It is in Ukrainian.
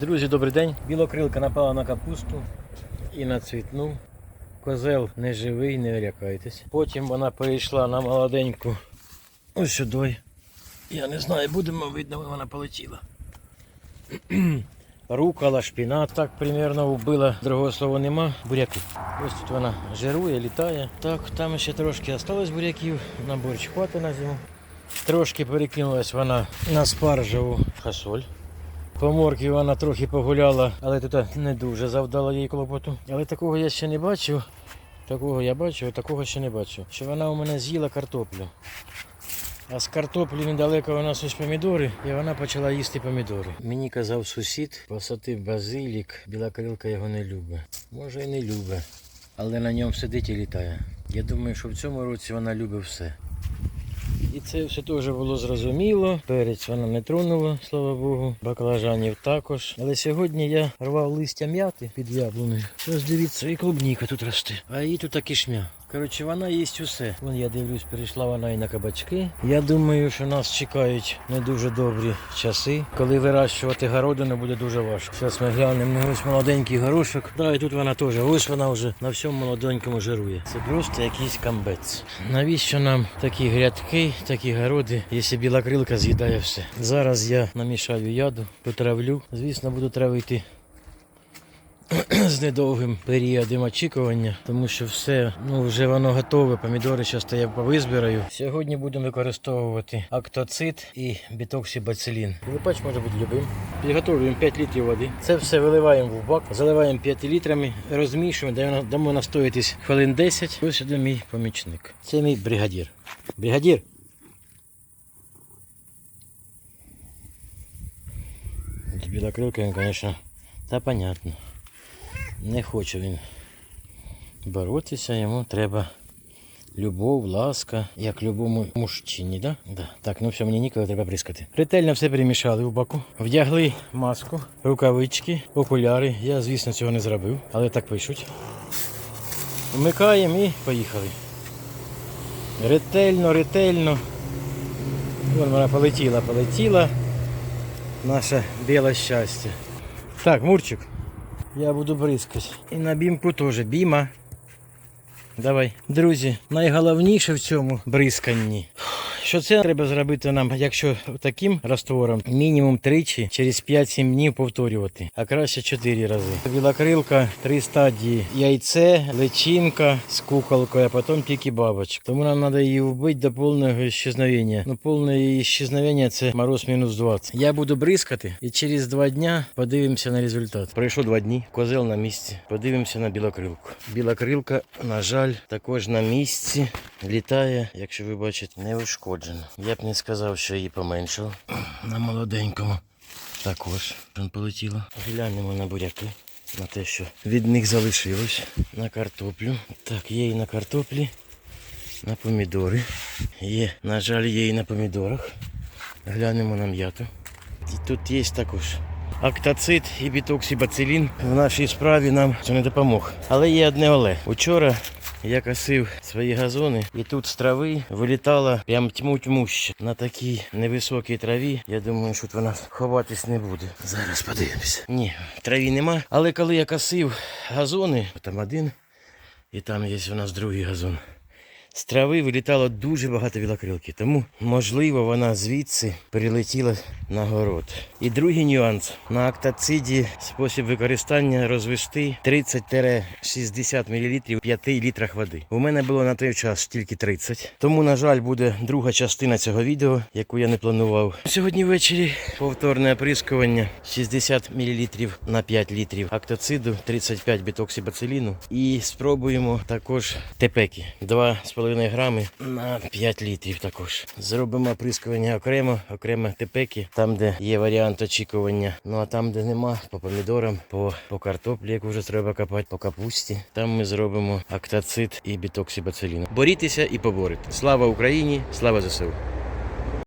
Друзі, добрий день. Білокрилка напала на капусту і на цвітну. Козел не живий, не лякайтесь. Потім вона перейшла на молоденьку ось сюди. Я не знаю, будемо видно, вона полетіла. Рукала, шпінат, так примерно вбила, другого слова нема. Буряки. Ось тут вона жирує, літає. Так, там ще трошки осталось буряків, на борщ хватить на зиму. Трошки перекинулась вона на спаржеву фасоль. По моркві вона трохи погуляла, але тут не дуже завдала їй клопоту. Але такого я ще не бачив. Такого я бачив, а такого ще не бачив. Що вона у мене з'їла картоплю. А з картоплі недалеко у нас ось помідори, і вона почала їсти помідори. Мені казав сусід, посадив базилік, білокрилка його не любить. Може і не любить, але на ньому сидить і літає. Я думаю, що в цьому році вона любить все. Це все теж було зрозуміло. Перець вона не тронула, слава Богу. Баклажанів також. Але сьогодні я рвав листя м'яти під яблуною. Ось дивіться, і клубніка тут росте. А її тут таки шмя. Коротше, вона їсть усе. Вон я дивлюсь, перейшла вона і на кабачки. Я думаю, що нас чекають не дуже добрі часи, коли вирощувати городину буде дуже важко. Зараз ми глянемо ось молоденький горошок. Да, і тут вона теж. Ось вона вже на всьому молоденькому жирує. Це просто якийсь камбець. Навіщо нам такі грядки, такі городи, якщо білокрилка з'їдає все? Зараз я намішаю яду, потравлю. Звісно, буду травити з недовгим періодом очікування, тому що все ну вже воно готове. Помідори зараз я повизбираю. Сьогодні будемо використовувати актоцит і бітоксибацилін. Липач може бути любим. Підготовлюємо 5 літрів води. Це все виливаємо в бак, заливаємо 5 літрами, розмішуємо, дамо настоятись хвилин 10. Ось сюди мій помічник. Це мій бригадір. Бригадір. З білокрилкою, звісно, та понятно. Не хоче він боротися, йому треба любов, ласка, як любому мужчині, да? Да. Так, ну все, мені ніколи треба бризкати. Ретельно все перемішали в баку, вдягли маску, рукавички, окуляри. Я, звісно, цього не зробив, але так пишуть. Вмикаємо і поїхали. Ретельно, ретельно. Вон вона полетіла, полетіла. Наше біле щастя. Так, Мурчик. Я буду бризкати. І на бімку теж. Біма. Давай. Друзі, найголовніше в цьому бризканні. Що це треба зробити нам, якщо таким раствором, мінімум тричі через 5-7 днів повторювати, а краще 4 рази. Білокрилка, три стадії: яйце, личинка з куколкою, а потім тільки бабочка. Тому нам треба її вбити до повного ісчезновення. Ну, повне її ісчезновення це мороз мінус 20. Я буду бризкати і через 2 дня подивимося на результат. Пройшло 2 дні, козел на місці. Подивимося на білокрилку. Білокрилка, на жаль, також на місці. Літає, якщо ви бачите, не ушкоджена. Я б не сказав, що її поменшало. На молоденькому. Також полетіло. Глянемо на буряки. На те, що від них залишилось. На картоплю. Так, є і на картоплі, на помідори. Є, на жаль, є і на помідорах. Глянемо на м'яту. І тут є також актоцит і бітоксибацилін. В нашій справі нам це не допомог. Але є одне але. Учора я косив свої газони, і тут з трави вилітала прям тьму тьмуща. На такій невисокій траві. Я думаю, що тут вона ховатись не буде. Зараз подивимося. Ні, траві нема. Але коли я косив газони, там один, і там є у нас другий газон. З трави вилітало дуже багато білокрилки, тому можливо вона звідси прилетіла на город. І другий нюанс на актациді спосіб використання розвести 30-60 мл в 5 літрах води. У мене було на той час тільки 30. Тому, на жаль, буде друга частина цього відео, яку я не планував. Сьогодні ввечері повторне оприскування 60 мл на 5 літрів актоциду, 35 бітоксибациліну. І спробуємо також тепеки 2,5 грами на 5 літрів також. Зробимо оприскування окремо, окремо тепеки, там, де є варіант очікування. Ну а там, де нема, по помідорам, по, по картоплі, яку вже треба копати, по капусті. Там ми зробимо актацит і бітоксибациліну. Борітеся і поборете. Слава Україні! Слава ЗСУ!